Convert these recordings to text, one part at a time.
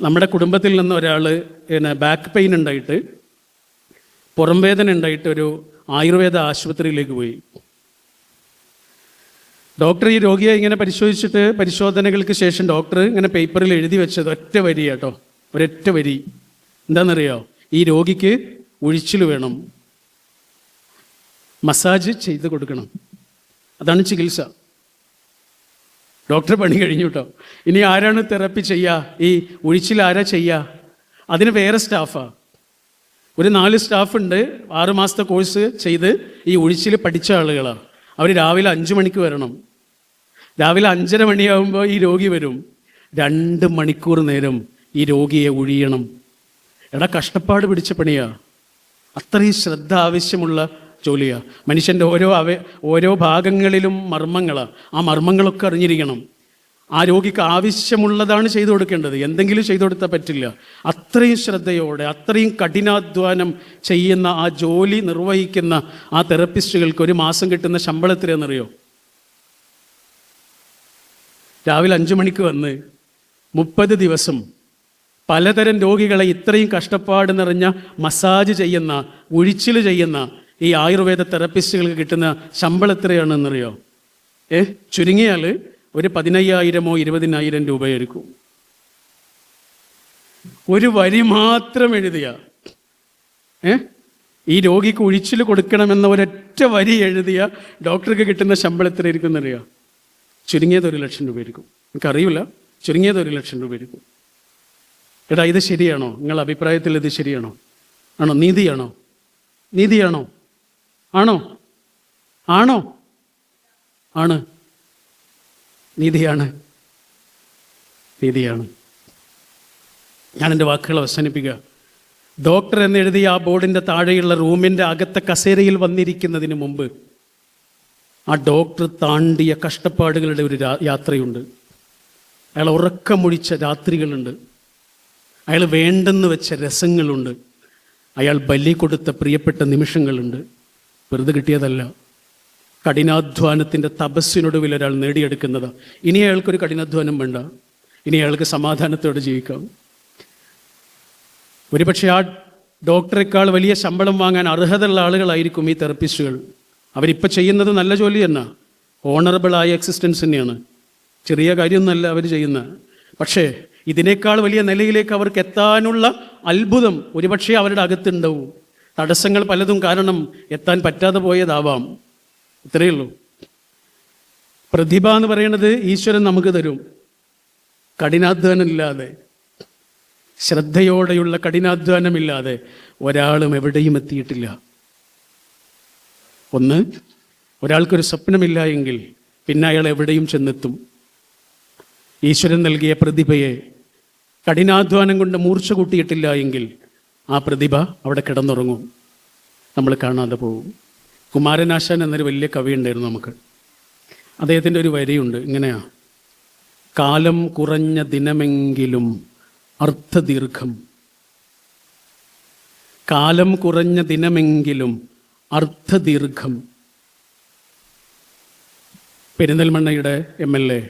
നമ്മുടെ കുടുംബത്തിൽ നിന്ന് ഒരാൾ പിന്നെ ബാക്ക് പെയിൻ ഉണ്ടായിട്ട് പുറം വേദന ഉണ്ടായിട്ട് ഒരു ആയുർവേദ ആശുപത്രിയിലേക്ക് പോയി. ഡോക്ടർ ഈ രോഗിയെ ഇങ്ങനെ പരിശോധിച്ചിട്ട് പരിശോധനകൾക്ക് ശേഷം ഡോക്ടർ ഇങ്ങനെ പേപ്പറിൽ എഴുതി വെച്ചത് ഒറ്റ വരി കേട്ടോ. ഒരൊറ്റ വരി. എന്താണെന്നറിയോ? ഈ രോഗിക്ക് ഒഴിച്ചിൽ വേണം. മസാജ് ചെയ്ത് കൊടുക്കണം. അതാണ് ചികിത്സ. ഡോക്ടർ പണി കഴിഞ്ഞു കേട്ടോ. ഇനി ആരാണ് തെറപ്പി ചെയ്യുക ഈ ഒഴിച്ചിൽ ആരാ ചെയ്യുക അതിന് വേറെ സ്റ്റാഫാണ് ഒരു നാല് സ്റ്റാഫുണ്ട് ആറ് മാസത്തെ കോഴ്സ് ചെയ്ത് ഈ ഒഴിച്ചിൽ പഠിച്ച ആളുകളാണ് അവർ രാവിലെ അഞ്ച് മണിക്ക് വരണം. രാവിലെ അഞ്ചര മണിയാകുമ്പോൾ ഈ രോഗി വരും. രണ്ട് മണിക്കൂർ നേരം ഈ രോഗിയെ ഒഴിയണം. എടാ കഷ്ടപ്പാട് പിടിച്ച പണിയാ. അത്രയും ശ്രദ്ധ ആവശ്യമുള്ള ജോലിയാ മനുഷ്യന്റെ ഓരോ അവ ഓരോ ഭാഗങ്ങളിലും മർമ്മങ്ങളാണ് ആ മർമ്മങ്ങളൊക്കെ അറിഞ്ഞിരിക്കണം. ആ രോഗിക്ക് ആവശ്യമുള്ളതാണ് ചെയ്തു കൊടുക്കേണ്ടത്. എന്തെങ്കിലും ചെയ്തു കൊടുത്താൽ പറ്റില്ല. അത്രയും ശ്രദ്ധയോടെ അത്രയും കഠിനാധ്വാനം ചെയ്യുന്ന ആ ജോലി നിർവഹിക്കുന്ന ആ തെറപ്പിസ്റ്റുകൾക്ക് ഒരു മാസം കിട്ടുന്ന ശമ്പളം എത്രയാണെന്നറിയോ? രാവിലെ അഞ്ചു മണിക്ക് വന്ന് മുപ്പത് ദിവസം പലതരം രോഗികളെ ഇത്രയും കഷ്ടപ്പാട് നിറഞ്ഞ മസാജ് ചെയ്യുന്ന ഒഴിച്ചിൽ ചെയ്യുന്ന ഈ ആയുർവേദ തെറപ്പിസ്റ്റുകൾക്ക് കിട്ടുന്ന ശമ്പളം എത്രയാണെന്നറിയോ? ഏ? ചുരുങ്ങിയാൽ ഒരു പതിനയ്യായിരമോ ഇരുപതിനായിരം രൂപയായിരിക്കും. ഒരു വരി മാത്രം എഴുതിയ. ഏ? ഈ രോഗിക്ക് ഒഴിച്ചിൽ കൊടുക്കണമെന്ന ഒരൊറ്റ വരി എഴുതിയ ഡോക്ടർക്ക് കിട്ടുന്ന ശമ്പളം എത്ര എന്നറിയോ ചുരുങ്ങിയത് ഒരു ലക്ഷം രൂപ ഇരിക്കും എനിക്കറിയില്ല ചുരുങ്ങിയത് ഒരു ലക്ഷം രൂപ ഇരിക്കും എടാ ഇത് ശരിയാണോ? നിങ്ങളുടെ അഭിപ്രായത്തിൽ ഇത് ശരിയാണോ? ആണോ? നീതിയാണോ? നീതിയാണോ? ആണോ? ആണോ? ആണ്. നീതിയാണ്. നീതിയാണ്. ഞാൻ എന്റെ വാക്കുകൾ അവസാനിപ്പിക്കുക. ഡോക്ടർ എന്നെഴുതിയ ആ ബോർഡിന്റെ താഴെയുള്ള റൂമിന്റെ അകത്തെ കസേരയിൽ വന്നിരിക്കുന്നതിന് മുമ്പ് ആ ഡോക്ടർ താണ്ടിയ കഷ്ടപ്പാടുകളുടെ ഒരു യാത്രയുണ്ട്. അയാൾ ഉറക്കമൊഴിച്ച രാത്രികളുണ്ട്. അയാൾ വേണ്ടെന്ന് വെച്ച രസങ്ങളുണ്ട്. അയാൾ ബലി കൊടുത്ത പ്രിയപ്പെട്ട നിമിഷങ്ങളുണ്ട്. വെറുതെ കിട്ടിയതല്ല. കഠിനാധ്വാനത്തിന്റെ തപസ്സിനൊടുവിൽ ഒരാൾ നേടിയെടുക്കുന്നത്. ഇനി അയാൾക്കൊരു കഠിനാധ്വാനം വേണ്ട. ഇനി അയാൾക്ക് സമാധാനത്തോടെ ജീവിക്കാം. ഒരുപക്ഷെ ആ ഡോക്ടറെക്കാൾ വലിയ ശമ്പളം വാങ്ങാൻ അർഹതയുള്ള ആളുകളായിരിക്കും ഈ തെറപ്പിസ്റ്റുകൾ. അവരിപ്പോൾ ചെയ്യുന്നത് നല്ല ജോലി തന്നെ. ഓണറബിളായ എക്സിസ്റ്റൻസ് തന്നെയാണ്. ചെറിയ കാര്യമൊന്നുമല്ല അവർ ചെയ്യുന്നത്. പക്ഷേ ഇതിനേക്കാൾ വലിയ നിലയിലേക്ക് അവർക്ക് എത്താനുള്ള അത്ഭുതം ഒരുപക്ഷെ അവരുടെ അകത്തുണ്ടാവും. തടസ്സങ്ങൾ പലതും കാരണം എത്താൻ പറ്റാതെ പോയതാവാം. ഇത്രയേ ഉള്ളൂ. പ്രതിഭ എന്ന് പറയുന്നത് ഈശ്വരൻ നമുക്ക് തരും. കഠിനാധ്വാനമില്ലാതെ ശ്രദ്ധയോടെയുള്ള കഠിനാധ്വാനമില്ലാതെ ഒരാളും എവിടെയും എത്തിയിട്ടില്ല. ഒന്ന് ഒരാൾക്കൊരു സ്വപ്നമില്ല എങ്കിൽ പിന്നെ അയാൾ എവിടെയും ചെന്നെത്തും. ഈശ്വരൻ നൽകിയ പ്രതിഭയെ കഠിനാധ്വാനം കൊണ്ട് മൂർച്ച കൂട്ടിയിട്ടില്ല എങ്കിൽ ആ പ്രതിഭ അവിടെ കിടന്നുറങ്ങും. നമ്മൾ കാണാതെ പോകും. കുമാരനാശാൻ എന്നൊരു വലിയ കവി ഉണ്ടായിരുന്നു നമുക്ക്. അദ്ദേഹത്തിന്റെ ഒരു വരിയുണ്ട് ഇങ്ങനെയാ. കാലം കുറഞ്ഞ ദിനമെങ്കിലും അർത്ഥദീർഘം കാലം കുറഞ്ഞ ദിനമെങ്കിലും അർത്ഥദീർഘം പെരിന്തൽമണ്ണയുടെ എം എൽ എ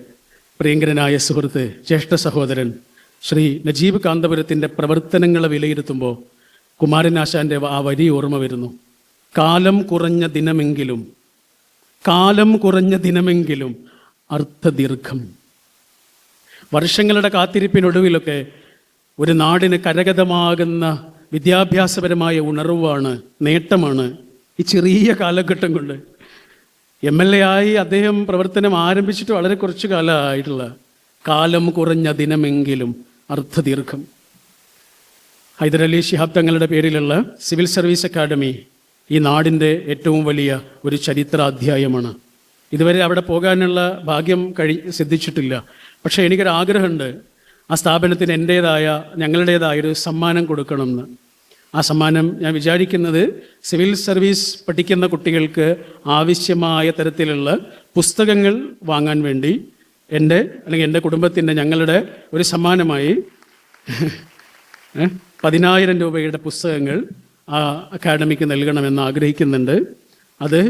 പ്രിയങ്കരനായ സുഹൃത്ത് ജ്യേഷ്ഠ സഹോദരൻ ശ്രീ നജീബ് കാന്തപുരത്തിന്റെ പ്രവർത്തനങ്ങളെ വിലയിരുത്തുമ്പോൾ കുമാരനാശാന്റെ ആ വരി ഓർമ്മ വരുന്നു. കാലം കുറഞ്ഞ ദിനമെങ്കിലും കാലം കുറഞ്ഞ ദിനമെങ്കിലും അർത്ഥദീർഘം വർഷങ്ങളുടെ കാത്തിരിപ്പിനൊടുവിലൊക്കെ ഒരു നാടിന് കരഗതമാകുന്ന വിദ്യാഭ്യാസപരമായ ഉണർവാണ് നേട്ടമാണ് ഈ ചെറിയ കാലഘട്ടം കൊണ്ട്. എം എൽ എ ആയി അദ്ദേഹം പ്രവർത്തനം ആരംഭിച്ചിട്ട് വളരെ കുറച്ച് കാലമായിട്ടുള്ള കാലം കുറഞ്ഞ ദിനമെങ്കിലും അർത്ഥദീർഘം ഹൈദരലി ശിഹാബ് തങ്ങളുടെ പേരിലുള്ള സിവിൽ സർവീസ് അക്കാഡമി ഈ നാടിന്റെ ഏറ്റവും വലിയ ഒരു ചരിത്രാധ്യായമാണ്. ഇതുവരെ അവിടെ പോകാനുള്ള ഭാഗ്യം കഴി സിദ്ധിച്ചിട്ടില്ല. പക്ഷേ എനിക്കൊരു ആഗ്രഹമുണ്ട്. ആ സ്ഥാപനത്തിന് എന്റേതായ ഞങ്ങളുടേതായൊരു സമ്മാനം കൊടുക്കണമെന്ന്. ആ സമ്മാനം ഞാൻ വിചാരിക്കുന്നത് സിവിൽ സർവീസ് പഠിക്കുന്ന കുട്ടികൾക്ക് ആവശ്യമായ തരത്തിലുള്ള പുസ്തകങ്ങൾ വാങ്ങാൻ വേണ്ടി എന്റെ അല്ലെങ്കിൽ എന്റെ കുടുംബത്തിന്റെ ഞങ്ങളുടെ ഒരു സമ്മാനമായി പതിനായിരം രൂപയുടെ പുസ്തകങ്ങൾ ആ അക്കാഡമിക്ക് നൽകണമെന്ന് ആഗ്രഹിക്കുന്നുണ്ട്. അത്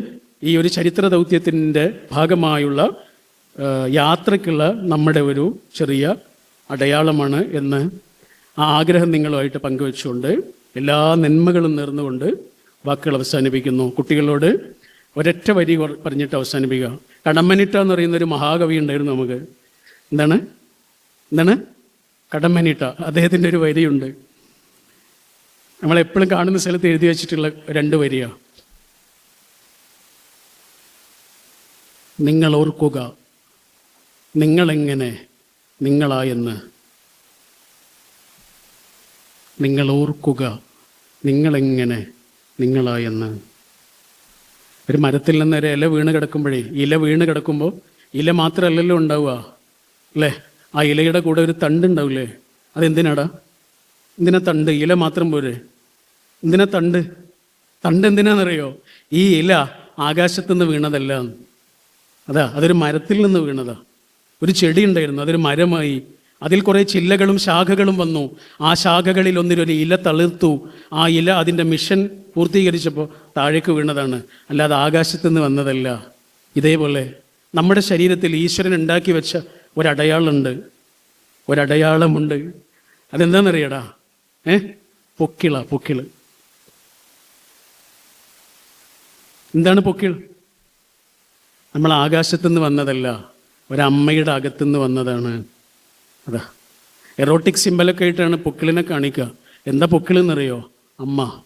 ഈ ഒരു ചരിത്ര ദൗത്യത്തിന്റെ ഭാഗമായുള്ള യാത്രയ്ക്കുള്ള നമ്മുടെ ഒരു ചെറിയ അടയാളമാണ് എന്ന് ആ ആഗ്രഹം നിങ്ങളുമായിട്ട് പങ്കുവെച്ചുകൊണ്ട് എല്ലാ നന്മകളും നേർന്നുകൊണ്ട് വാക്കുകൾ അവസാനിപ്പിക്കുന്നു. കുട്ടികളോട് ഒരൊറ്റ വരി പറഞ്ഞിട്ട് അവസാനിപ്പിക്കുക. കടമ്മനിട്ട എന്ന് പറയുന്ന ഒരു മഹാകവി ഉണ്ടായിരുന്നു നമുക്ക്. എന്താണ്? എന്താണ്? കടമ്മനിട്ട. അദ്ദേഹത്തിന്റെ ഒരു വരിയുണ്ട്. നമ്മളെപ്പോഴും കാണുന്ന സ്ഥലത്ത് എഴുതി വെച്ചിട്ടുള്ള രണ്ട് വരിയാണ് നിങ്ങൾ ഓർക്കുക നിങ്ങളെങ്ങനെ നിങ്ങളായെന്ന്. നിങ്ങൾ ഓർക്കുക നിങ്ങളെങ്ങനെ നിങ്ങളായെന്ന്. ഒരു മരത്തിൽ നിന്ന് ഒരു ഇല വീണ് കിടക്കുമ്പോഴേ ഇല വീണ് കിടക്കുമ്പോൾ ഇല മാത്രമല്ലല്ലോ ഉണ്ടാവുക അല്ലേ? ആ ഇലയുടെ കൂടെ ഒരു തണ്ട് ഉണ്ടാവില്ലേ? അതെന്തിനാടാ? എന്തിനാ തണ്ട്? ഇല മാത്രം പോരെ. എന്തിനാ തണ്ട്? തണ്ട് എന്തിനാണെന്നറിയോ? ഈ ഇല ആകാശത്തു നിന്ന് വീണതല്ല. അതാ അതൊരു മരത്തിൽ നിന്ന് വീണതാ. ഒരു ചെടി ഉണ്ടായിരുന്നു അതൊരു മരമായി അതിൽ കുറേ ചില്ലകളും ശാഖകളും വന്നു. ആ ശാഖകളിൽ ഒന്നിലൊരു ഇല തളിർത്തു. ആ ഇല അതിന്റെ മിഷൻ പൂർത്തീകരിച്ചപ്പോൾ താഴേക്ക് വീണതാണ്. അല്ലാതെ ആകാശത്ത് നിന്ന് വന്നതല്ല. ഇതേപോലെ നമ്മുടെ ശരീരത്തിൽ ഈശ്വരൻ ഉണ്ടാക്കി വെച്ച ഒരടയാളുണ്ട്. ഒരടയാളമുണ്ട്. അതെന്താണെന്നറിയടാ? ഏ? പൊക്കിള പൊക്കിൾ. എന്താണ് പൊക്കിൾ? നമ്മൾ ആകാശത്തുനിന്ന് വന്നതല്ല. ഒരമ്മയുടെ അകത്തുനിന്ന് വന്നതാണ്. അതാ. എറോട്ടിക് സിമ്പലൊക്കെ ആയിട്ടാണ് പൊക്കിളിനെ കാണിക്കുക. എന്താ പൊക്കിളെന്നറിയോ? അമ്മ.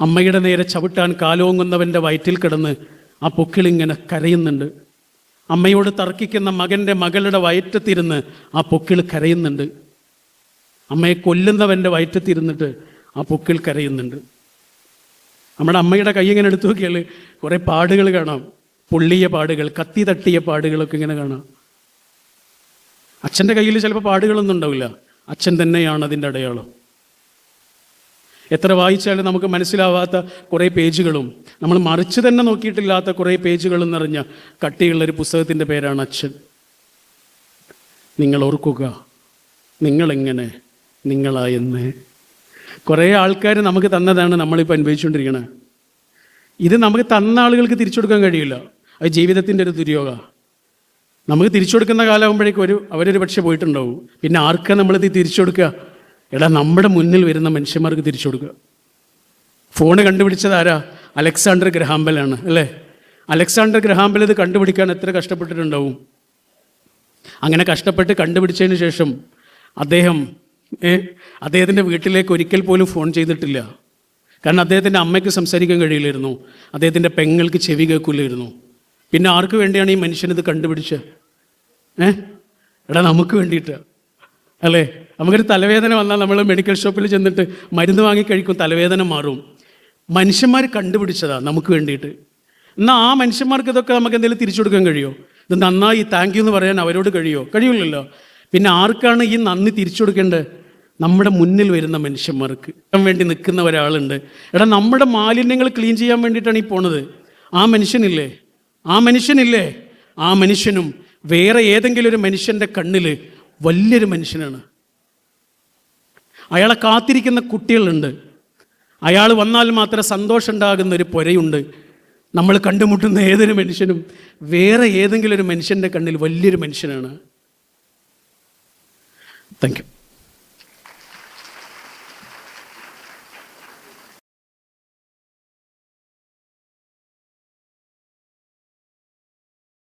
അമ്മയുടെ നേരെ ചവിട്ടാൻ കാലോങ്ങുന്നവന്റെ വയറ്റിൽ കിടന്ന് ആ പൊക്കിളിങ്ങനെ കരയുന്നുണ്ട്. അമ്മയോട് തർക്കിക്കുന്ന മകന്റെ മകളുടെ വയറ്റത്തിരുന്ന് ആ പൊക്കിൾ കരയുന്നുണ്ട്. അമ്മയെ കൊല്ലുന്നവന്റെ വയറ്റത്തിരുന്നിട്ട് ആ പൊക്കിൾ കരയുന്നുണ്ട്. നമ്മുടെ അമ്മയുടെ കൈ ഇങ്ങനെ എടുത്തു നോക്കിയാൽ കുറേ പാടുകൾ കാണാം. പൊള്ളിയ പാടുകൾ കത്തി തട്ടിയ പാടുകളൊക്കെ ഇങ്ങനെ കാണാം. അച്ഛന്റെ കയ്യിൽ ചിലപ്പോൾ പാടുകളൊന്നും ഉണ്ടാവില്ല. അച്ഛൻ തന്നെയാണ് അതിന്റെ അടയാളം. എത്ര വായിച്ചാലും നമുക്ക് മനസ്സിലാവാത്ത കുറേ പേജുകളും നമ്മൾ മറിച്ച് തന്നെ നോക്കിയിട്ടില്ലാത്ത കുറേ പേജുകളും നിറഞ്ഞ കട്ടിയുള്ള ഒരു പുസ്തകത്തിന്റെ പേരാണ് അച്ഛൻ. നിങ്ങൾ ഓർക്കുക നിങ്ങളെങ്ങനെ നിങ്ങളായെന്ന് കുറേ ആൾക്കാർ നമുക്ക് തന്നതാണ് നമ്മളിപ്പോൾ അനുഭവിച്ചുകൊണ്ടിരിക്കുന്നത് ഇത് നമുക്ക് തന്ന ആളുകൾക്ക് തിരിച്ചു കൊടുക്കാൻ കഴിയില്ല. അത് ജീവിതത്തിന്റെ ഒരു ദുര്യോഗ നമുക്ക് തിരിച്ചു കൊടുക്കുന്ന കാലമാകുമ്പോഴേക്കും ഒരു അവരൊരു പക്ഷേ പോയിട്ടുണ്ടാവും. പിന്നെ ആർക്കാ നമ്മളിത് തിരിച്ചു കൊടുക്കുക എടാ നമ്മുടെ മുന്നിൽ വരുന്ന മനുഷ്യന്മാർക്ക് തിരിച്ചു കൊടുക്കുക ഫോണ് കണ്ടുപിടിച്ചത് ആരാ? അലക്സാണ്ടർ ഗ്രഹാമ്പലാണ് അല്ലേ? അലക്സാണ്ടർ ഗ്രഹാമ്പൽ ഇത് കണ്ടുപിടിക്കാൻ എത്ര കഷ്ടപ്പെട്ടിട്ടുണ്ടാവും? അങ്ങനെ കഷ്ടപ്പെട്ട് കണ്ടുപിടിച്ചതിന് ശേഷം അദ്ദേഹം അദ്ദേഹത്തിന്റെ വീട്ടിലേക്ക് ഒരിക്കൽ പോലും ഫോൺ ചെയ്തിട്ടില്ല. കാരണം അദ്ദേഹത്തിന്റെ അമ്മയ്ക്ക് സംസാരിക്കാൻ കഴിയില്ലായിരുന്നു. അദ്ദേഹത്തിന്റെ പെങ്ങൾക്ക് ചെവി കേൾക്കില്ലായിരുന്നു. പിന്നെ ആർക്ക് വേണ്ടിയാണ് ഈ മനുഷ്യൻ ഇത് ഏ? എടാ നമുക്ക് വേണ്ടിയിട്ട്. അല്ലേ? നമുക്കൊരു തലവേദന വന്നാൽ നമ്മൾ മെഡിക്കൽ ഷോപ്പിൽ ചെന്നിട്ട് മരുന്ന് വാങ്ങി കഴിക്കും തലവേദന മാറും. മനുഷ്യന്മാർ കണ്ടുപിടിച്ചതാണ് നമുക്ക് വേണ്ടിയിട്ട്. എന്നാൽ ആ മനുഷ്യന്മാർക്ക് ഇതൊക്കെ നമുക്ക് എന്തെങ്കിലും തിരിച്ചു കൊടുക്കാൻ കഴിയുമോ ഇത് നന്നായി താങ്ക് യു എന്ന് പറയാൻ അവരോട് കഴിയുമോ കഴിയില്ലല്ലോ. പിന്നെ ആർക്കാണ് ഈ നന്ദി തിരിച്ചു കൊടുക്കേണ്ടത്? നമ്മുടെ മുന്നിൽ വരുന്ന മനുഷ്യന്മാർക്ക്. വേണ്ടി നിൽക്കുന്ന ഒരാളുണ്ട്. എടാ നമ്മുടെ മാലിന്യങ്ങൾ ക്ലീൻ ചെയ്യാൻ വേണ്ടിയിട്ടാണ് ഈ പോണത്. ആ മനുഷ്യനില്ലേ? ആ മനുഷ്യനില്ലേ? ആ മനുഷ്യനും വേറെ ഏതെങ്കിലും ഒരു മനുഷ്യന്റെ കണ്ണിൽ വലിയൊരു മനുഷ്യനാണ്. അയാളെ കാത്തിരിക്കുന്ന കുട്ടികളുണ്ട്. അയാൾ വന്നാൽ മാത്രമേ സന്തോഷം ഉണ്ടാകുന്ന ഒരു പുരയുണ്ട്. നമ്മൾ കണ്ടുമുട്ടുന്ന ഏതൊരു മനുഷ്യനും വേറെ ഏതെങ്കിലും ഒരു മനുഷ്യന്റെ കണ്ണിൽ വലിയൊരു മനുഷ്യനാണ്. Thank you